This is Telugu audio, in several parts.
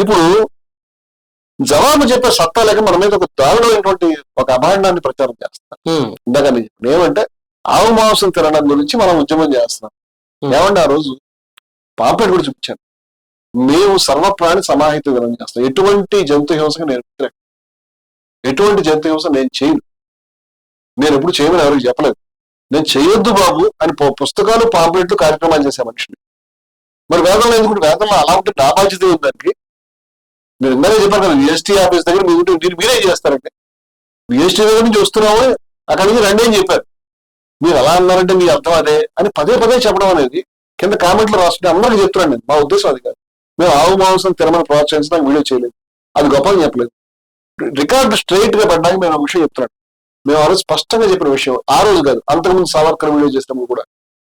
ఇప్పుడు జవాబు చెప్పే సత్తా లేక మన మీద ఒక దారుణమైనటువంటి ఒక అభాండాన్ని ప్రచారం చేస్తాం ఉమ్, ఇందాక. ఏమంటే ఆవు మాంసం తినడం గురించి మనం ఉద్యమం చేస్తున్నాం. ఏమంటే ఆ రోజు? పాంపేట కూడా చూపించాను. మేము సర్వప్రాణి సమాహిత విధానం చేస్తాం ఎటువంటి జంతు హింసకు నేను వ్యతిరేకం. ఎటువంటి జంతు హింస నేను చేయను. నేను ఎప్పుడు చేయమని ఎవరికి చెప్పలేదు. నేను చేయొద్దు బాబు అని పుస్తకాలు పాంప్లెట్లు కార్యక్రమాలు చేసే మనిషిని. మరి వేదంలో ఎందుకంటే వేదంలో అలా ఉంటే నా బాధ్యత దానికి మీరు ఇందాక చెప్పారు కదా జిఎస్టీ ఆఫీస్ దగ్గర మీ ఉంటే మీరు మీరే చేస్తారంటే జిఎస్టీ దగ్గర నుంచి వస్తున్నాము అక్కడికి నుంచి రండి అని చెప్పారు. మీరు అలా అన్నారంటే మీ అర్థం అదే అని పదే పదే చెప్పడం అనేది కింద కామెంట్లు రాస్తుంటే అందరికీ చెప్తున్నాను నేను. మా ఉద్దేశం అది కాదు. మేము ఆవు మాంసం తినమని ప్రోత్సహించడానికి వీడియో చేయలేదు. అది గొప్పగా చెప్పలేదు. రికార్డు స్ట్రైట్గా పడ్డానికి మేము ఒక విషయం చెప్తున్నాను. మేము ఆ రోజు స్పష్టంగా చెప్పిన విషయం. ఆ రోజు కాదు అంతకుముందు సావర్కర్ వీడియో చేసినప్పుడు కూడా.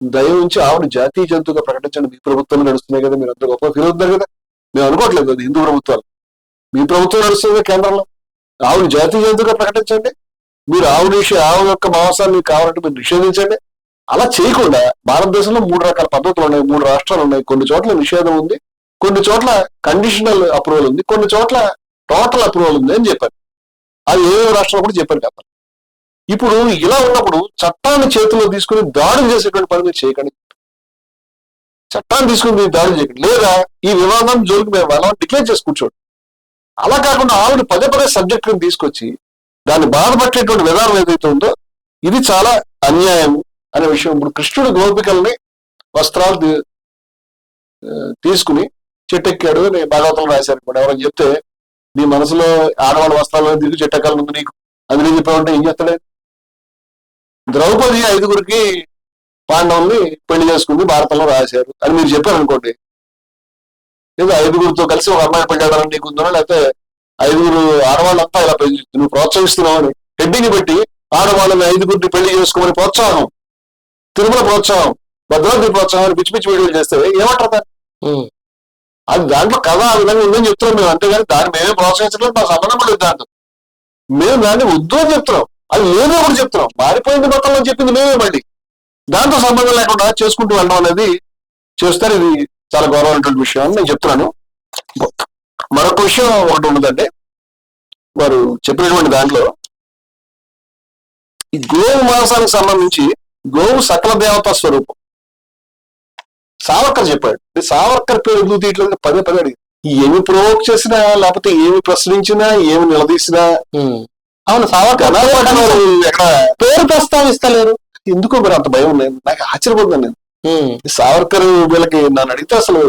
దయ ఉంచి ఆవుని జాతీయ జంతువుగా ప్రకటించండి. మీ ప్రభుత్వం నడుస్తున్నాయి కదా మీరు అంత గొప్ప ఫీల్ అవుతున్నారు కదా. మేము అనుకోవట్లేదు అది హిందూ ప్రభుత్వాలు. మీ ప్రభుత్వం నడుస్తుంది కేంద్రంలో. ఆవుని జాతీయ జంతువుగా ప్రకటించండి. మీరు ఆవు నిషే ఆవు యొక్క మాంసాన్ని కావాలంటే మీరు నిషేధించండి. అలా చేయకుండా భారతదేశంలో మూడు రకాల పద్ధతులు ఉన్నాయి. మూడు రాష్ట్రాలు ఉన్నాయి. కొన్ని చోట్ల నిషేధం ఉంది. కొన్ని చోట్ల కండిషనల్ అప్రూవల్ ఉంది. కొన్ని చోట్ల టోటల్ అప్రూవల్ ఉంది అని చెప్పారు. అది ఏ రాష్ట్రాలు కూడా చెప్పారు కాబట్టి ఇప్పుడు ఇలా ఉన్నప్పుడు చట్టాన్ని చేతిలో తీసుకుని దాడులు చేసేటువంటి పని మీరు చేయకండి. చట్టాన్ని తీసుకుని మీరు దాడులు చేయకండి. లేదా ఈ వివాదం జోలికి మేము వెళ్ళాలని డిక్లేర్ చేసి కూర్చోండి. అలా కాకుండా ఆవిడ పదే పదే సబ్జెక్టుని తీసుకొచ్చి దాన్ని బాధపట్టేటువంటి విధానం ఏదైతే ఉందో ఇది చాలా అన్యాయం అనే విషయం. ఇప్పుడు కృష్ణుడు గోపికల్ని వస్త్రాలు తీసుకుని చెట్టెక్కాడు నేను భాగవతంలో రాశారు ఇప్పుడు ఎవరైనా చెప్తే నీ మనసులో ఆడవాళ్ళ వస్త్రాలు దిగు చెట్టెక్కాలి ఉంది నీకు? అది నేను చెప్పామంటే ఏం చేస్తాడే? ద్రౌపది ఐదుగురికి పాండవుల్ని పెళ్ళి చేసుకుంది భారతంలో రాశారు అని మీరు చెప్పారు అనుకోండి ఏదో ఐదుగురితో కలిసి ఒక అమ్మాయి పెళ్ళాడని నీకు ఉందో లేకపోతే ఐదుగురు ఆడవాళ్ళంతా ఇలా పెళ్ళి నువ్వు ప్రోత్సహిస్తున్నావు అని. హెడ్డిని పెట్టి ఆడవాళ్ళని ఐదుగురిని పెళ్ళి చేసుకోమని ప్రోత్సాహం. తిరుమల ప్రోత్సాహం భద్రాద్రి ప్రోత్సాహం పిచ్చి పిచ్చి వీడియోలు చేస్తే ఏమంటారు దాన్ని? అది దాంట్లో కథ ఆ విధంగా ఉందని చెప్తున్నాం మేము. అంతేగాని దాన్ని మేమే ప్రోత్సహించడం మా సంబంధం కూడా లేదు దాంతో మేము దాన్ని వద్దు అని చెప్తున్నాం. అది లేదో కూడా చెప్తున్నాం. మారిపోయింది మొత్తంలో చెప్పింది మేమే మళ్ళీ. దాంతో సంబంధం లేకుండా చేసుకుంటూ వెళ్ళడం అనేది చేస్తారు. ఇది చాలా గౌరవమైనటువంటి విషయం అని నేను చెప్తున్నాను. మరొక విషయం ఒకటి ఉన్నదంటే వారు చెప్పినటువంటి దాంట్లో ఈ గోవు మాంసానికి సంబంధించి గోవు సకల దేవతా స్వరూపం. సావర్కర్ చెప్పాడు. సావర్కర్ పేరు ఎందుకు తీయట్లేదు? పదే పదే అడిగి ఏమి ప్రవోక్ చేసినా లేకపోతే ఏమి ప్రశ్నించినా ఏమి నిలదీసినా. అవును సావర్కర్ ఎక్కడ? పేరు ప్రస్తావిస్తలేరు. ఎందుకో మరి అంత భయం ఉంది. నాకు ఆశ్చర్యపోతున్నాను నేను. సావర్కర్ వీళ్ళకి నన్ను అడిగితే అసలు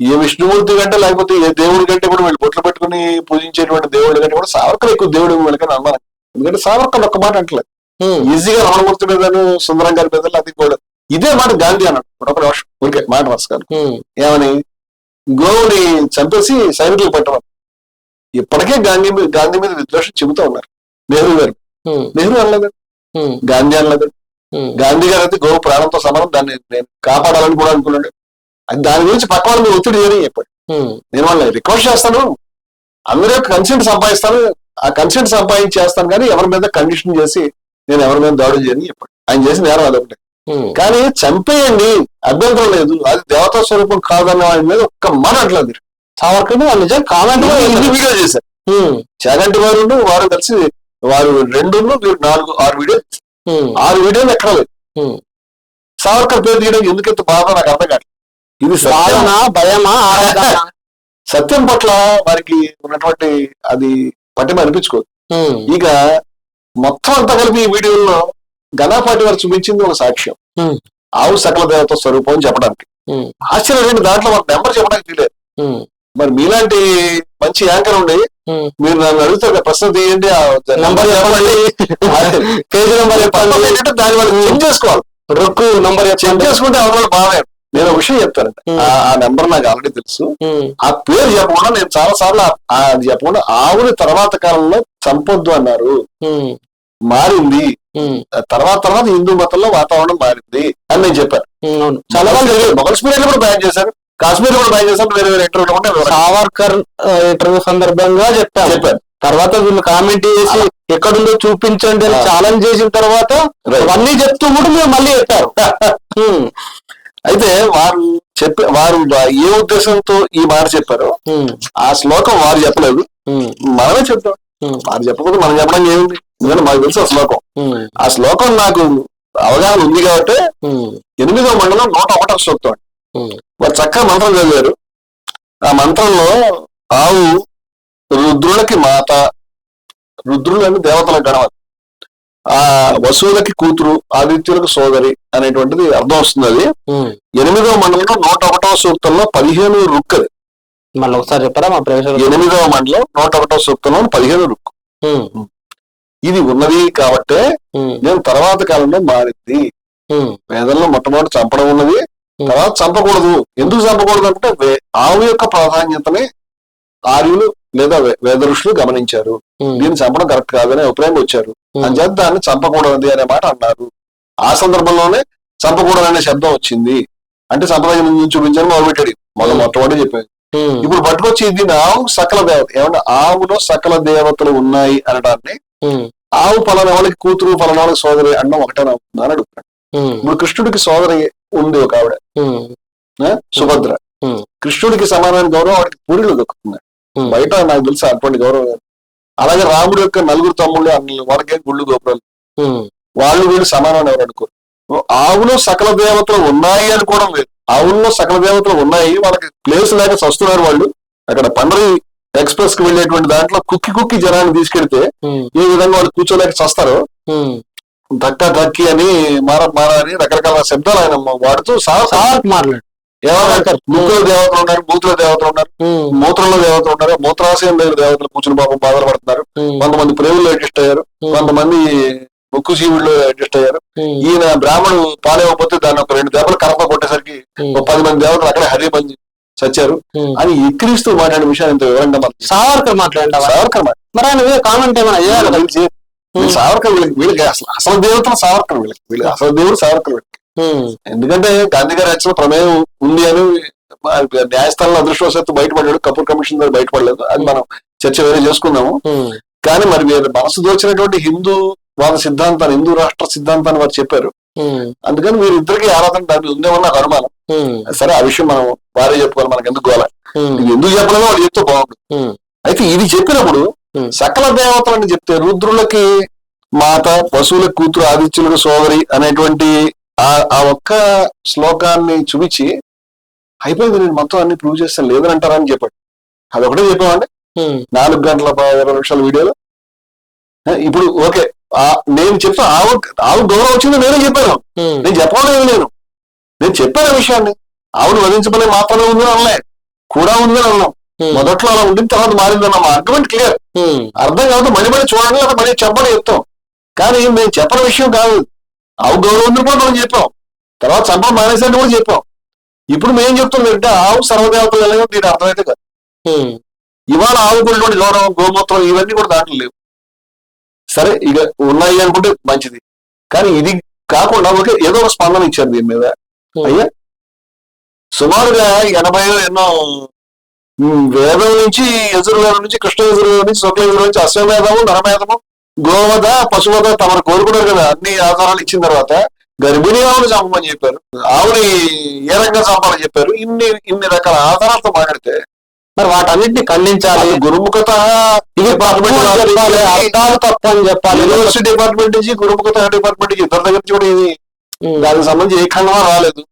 ఏ విష్ణుమూర్తి కంటే లేకపోతే ఏ దేవుడి కంటే కూడా వీళ్ళు బొట్లు పెట్టుకుని పూజించేటువంటి దేవుడి కంటే కూడా సావర్కర్ ఎక్కువ దేవుడు వీళ్ళకని అనుమానం. ఎందుకంటే సావర్కర్ ఒక్క మాట అంటలేదు ఈజీగా రమణమూర్తి మీద సుందరం గారి మీద అది కూడా. ఇదే మాట గాంధీ అన్నాడు. ఒక ఊరికే మాట ఉమ్, ఏమని? గోవుని చంపేసి సైనికులు పెట్టమని ఇప్పటికే గాంధీ మీద గాంధీ మీద విద్వేషం చెబుతూ ఉన్నారు. నెహ్రూ గారు. నెహ్రూ అనలేదు? గాంధీ అనలేదు? గాంధీ గారు అయితే గోవు ప్రాణంతో సమానం దాన్ని నేను కాపాడాలని కూడా అనుకున్నాడు. అది దాని గురించి పక్క వాళ్ళ మీద ఒత్తిడి చేయని చెప్పాడు. నేను వాళ్ళని రిక్వెస్ట్ చేస్తాను అందరూ కన్సెంట్ సంపాదిస్తాను ఆ కన్సెంట్ సంపాదించి చేస్తాను కానీ ఎవరి మీద కండిషన్ చేసి నేను ఎవరి మీద దాడులు చేయని చెప్పాడు. ఆయన చేసిన నేరం అదొకటి కానీ చంపేయండి అభ్యంతరం లేదు. అది దేవతా స్వరూపం కాదన్న వాడి మీద ఒక్క మాట అట్లేదు సావర్కర్ వాళ్ళు నిజం కామెంట్. వీడియో చేశారు చాగంటి వారు వారు కలిసి వారు రెండు నాలుగు ఆరు వీడియో ఆరు వీడియోలు ఎక్కడ లేదు. సావర్కర్ పేరు తీయడం ఎందుకంత బాధ నాకు అర్థం కాదు. ఇది సత్యం. బాధన భయమా సత్యం పట్ల వారికి ఉన్నటువంటి అది పట్టిమ అనిపించుకోదు. ఇక మొత్తం అంతా కలిపి ఈ వీడియోలో గణపాటి వారు చూపించింది ఒక సాక్ష్యం. ఆవు సకల దేవత స్వరూపం అని చెప్పడానికి. ఉమ్, ఆశ్చర్యం దాంట్లో ఒక నెంబర్ చెప్పడానికి ఉమ్, మరి మీలాంటి మంచి యాంకర్ ఉండి. మీరు నన్ను అడుగుతారు ప్రశ్న తీయండి నంబర్ చెప్పండి. పేజీ నంబర్ చెప్పండి. దాని వాళ్ళు చెక్ చేసుకోవాలి. రొక్కు నంబర్ చెక్ చేసుకుంటే ఎవరు బాగా నేను ఒక విషయం చెప్తానండి. ఆ ఆ నెంబర్ నాకు ఆల్రెడీ తెలుసు. ఆ పేరు చెప్పకుండా నేను చాలా సార్లు అది చెప్పకుండా ఆవుని తర్వాత కాలంలో చంపొద్దు అన్నారు. మారింది. తర్వాత తర్వాత హిందూ మతంలో వాతావరణం మారింది అని నేను చెప్పాను. చాలా మంది మొఘల్స్ పీరియడ్ కూడా బ్యాన్ చేశారు. కాశ్మీర్ కూడా బ్యాన్ చేశారు వేరే వేరే ఇంటర్వ్యూ ఉంటే వివరంగా సావర్కర్ ఇంటర్వ్యూ సందర్భంగా చెప్పాను చెప్పాను తర్వాత వీళ్ళు కామెంట్ చేసి ఎక్కడుందో చూపించండి అని. ఛాలెంజ్ చేసిన తర్వాత. అవన్నీ చెప్తూ కూడా మీరు మళ్ళీ చెప్పారు. అయితే వారు చెప్పే వారు ఏ ఉద్దేశంతో ఈ మాట చెప్పారో ఆ శ్లోకం వారు చెప్పలేదు. మనమే చెప్తాం. వారు చెప్పకపోతే మనం చెప్పడం ఏముంది? ఎందుకంటే మాకు తెలుసు ఆ శ్లోకం. ఆ శ్లోకం నాకు అవగాహన ఉంది కాబట్టి ఎనిమిదో మండలం నూట ఒకటో శ్లోకం. వారు చక్కగా మంత్రం చదివారు ఆ మంత్రంలో ఆవు రుద్రులకి మాత రుద్రులు అని దేవతల గణవతి ఆ వసువులకి కూతురు ఆదిత్యులకు సోదరి అనేటువంటిది అర్థం వస్తుంది అది. ఎనిమిదవ మండలంలో నూట ఒకటవ సూక్తంలో పదిహేను రుక్కది మళ్ళీ ఒకసారి చెప్పారా మా ప్రవేశం ఎనిమిదవ మండలం నూట ఒకటవ సూక్తంలో పదిహేను రుక్కు. ఇది ఉన్నది కాబట్టే నేను తర్వాత కాలంలో మారింది. వేదంలో మొట్టమొదటి చంపడం ఉన్నది. తర్వాత చంపకూడదు. ఎందుకు చంపకూడదు అంటే ఆవు యొక్క ప్రాధాన్యతని ఆర్యులు లేదా వేద ఋషులు గమనించారు. దీన్ని చంపడం కరెక్ట్ కాదని అభిప్రాయం వచ్చారు. ఉమ్, అంచేత దాన్ని చంపకూడదు అనే మాట అన్నారు. ఆ సందర్భంలోనే చంపకూడదు అనే శబ్దం వచ్చింది. అంటే సంప్రదాయం నుంచి చూపించని మొదలుపెట్టాడు. మొదలు మొట్టమొదటి చెప్పాడు. ఇప్పుడు పట్టుకొచ్చి దీన్ని ఆవు సకల దేవత ఏమన్నా ఆవులో సకల దేవతలు ఉన్నాయి అనడాన్ని ఆవు పలానా వాళ్ళకి కూతురు పలానా వాళ్ళకి సోదరి అన్నం ఒకటే అవుతుంది అని అడుగుతాడు. ఇప్పుడు కృష్ణుడికి సోదరి ఉంది ఒక ఆవిడ? సుభద్ర. కృష్ణుడికి సమానమైన గౌరవం వాడికి పూరిలో దొక్కుతుంది. బయట నాకు తెలుసు అటువంటి గౌరవం. అలాగే రాముడి యొక్క నలుగురు తమ్ముళ్ళు అన్నలు వాళ్ళకే గుళ్ళు గోపురాలు. వాళ్ళు వీళ్ళు సమానం ఎవరు అనుకోరు. ఆవులో సకల దేవతలు ఉన్నాయి అనుకోవడం లేదు. ఆవుల్లో సకల దేవతలు ఉన్నాయి. వాళ్ళకి ప్లేస్ లేక వస్తున్నారు వాళ్ళు. అక్కడ పండరి ఎక్స్ప్రెస్కి వెళ్ళేటువంటి దాంట్లో కుక్కి కుక్కి జనాన్ని తీసుకెళ్తే ఉమ్, ఏ విధంగా వాళ్ళు కూర్చోలేక చస్తారు. దక్క దక్కి అని మార మార అని రకరకాల శబ్దాలు ఆయన వాడుతూ సార్ మాట్లాడు. ముక్కుల దేవతలు ఉన్నారు మూతుల దేవతలు ఉన్నారు మూత్రంలో దేవతలు ఉన్నారు మూత్రాశయం దగ్గర దేవతలు కూర్చుని పాపం బాధలు పడుతున్నారు. కొంతమంది ప్రేముల్లో అడ్జస్ట్ అయ్యారు కొంతమంది ముక్కు జీవుల్లో అడ్జస్ట్ అయ్యారు. ఈయన బ్రాహ్మణుడు పాలేవకపోతే దాన్ని ఒక రెండు దెబ్బలు కరప కొట్టేసరికి ఒక పది మంది దేవతలు అక్కడే హరి మంది చచ్చారు. అని ఎక్కిరిస్తూ మాట్లాడిన విషయాన్ని ఇంత వివరంగా మనకి సావర్కర్ మాట్లాడండి సావర్కర్. మరి ఆయన కామెంట్ ఏమైనా వీళ్ళు వీళ్ళు సావర్కర్ వీళ్ళకి వీళ్ళకి అసలు అసలు దేవతలు సావర్కర్ వీళ్ళకి. వీళ్ళకి అసలు దేవుడు సావర్కర్ వీళ్ళకి. ఎందుకంటే గాంధీ గారి రచన ప్రమేయం ఉంది అని న్యాయస్థానంలో అదృష్టవశాత్తు బయటపడ్డాడు. కపూర్ కమిషన్ ద్వారా బయటపడలేదు. అది మనం చర్చ వేరే చేసుకుందాము. కానీ మరి వీరు మనసు దోచినటువంటి హిందూ వాద సిద్ధాంతాన్ని హిందూ రాష్ట్ర సిద్ధాంతాన్ని వారు చెప్పారు. అందుకని వీరిద్దరికి ఆరాధన దాని ఉందేమో నాకు అనుమానం. సరే ఆ విషయం మనం వారే చెప్పుకోవాలి. మనకు ఎందుకు గోల ఎందుకు చెప్పలేదో వాళ్ళు చెప్తే బాగుంటుంది అయితే ఇది చెప్పినప్పుడు. సకల దేవతలని చెప్తే రుద్రులకి మాత పశువుల కూతురు ఆదిత్యులకు సోదరి అనేటువంటి ఆ ఆ ఒక్క శ్లోకాన్ని చూపించి అయిపోయింది నేను మొత్తం అన్ని ప్రూవ్ చేస్తాను లేదని అంటారని చెప్పాడు. అది ఒకటే చెప్పామండి నాలుగు గంటల ఇరవై నిమిషాల వీడియోలో. ఇప్పుడు ఓకే నేను చెప్తా ఆవు ఆవు గౌరవం వచ్చింది నేనే చెప్పాను. నేను చెప్పడం ఏమి నేను. నేను చెప్పాను ఆ విషయాన్ని. ఆవును వధించమని మాత్రమే ఉంది అనలే. కూడా ఉంది అని అన్నాం మొదట్లో అలా ఉండిన తర్వాత మారింది అన్నాం ఆర్గ్యుమెంట్ క్లియర్ అర్థం కాదు మళ్ళీ మళ్ళీ చూడండి లేదా మళ్ళీ చెప్పని చెప్తాం కానీ మేము చెప్పని విషయం కాదు. ఆవు గౌరవం ఉంది కూడా మనం చెప్పాం. తర్వాత చంపడం మానేసని కూడా చెప్పాం. ఇప్పుడు మేము చెప్తుందంటే ఆవు సర్వదేవతలు ఎలాగో దీని అర్థమైతే కాదు. ఇవాళ ఆవుకున్నటువంటి గౌరవం గోమూత్రం ఇవన్నీ కూడా దాంట్లో లేవు. సరే ఇక ఉన్నాయి అనుకుంటే మంచిది. కానీ ఇది కాకుండా ఒకే ఏదో ఒక స్పందన ఇచ్చారు దీని మీద. అయ్యా సుమారుగా ఎనభై ఎన్నో వేదం నుంచి యజుర్వేదం నుంచి కృష్ణ యజుర్వేదం నుంచి శుక్ల యజుర్వేదం నుంచి అశ్వమేధము నరమేధము గోవద పశువద తమరు కోరుకున్నారు కదా అన్ని ఆధారాలు ఇచ్చిన తర్వాత గర్భిణీ ఆవుని చంపమని చెప్పారు. ఆవుని ఏ రకంగా చంపాలని చెప్పారు? ఇన్ని ఇన్ని రకాల ఆధారాలతో మాట్లాడితే మరి వాటన్నిటిని ఖండించాలి. గురుముఖత ఇది తప్పు అని చెప్పాలి అర్థాలు తప్పు అని చెప్పాలి. యూనివర్సిటీ డిపార్ట్మెంట్ నుంచి గురుముఖత డిపార్ట్మెంట్ నుంచి ఇద్దరు దగ్గర నుంచి కూడా ఇది దానికి సంబంధించి ఏ ఖండమా రాలేదు.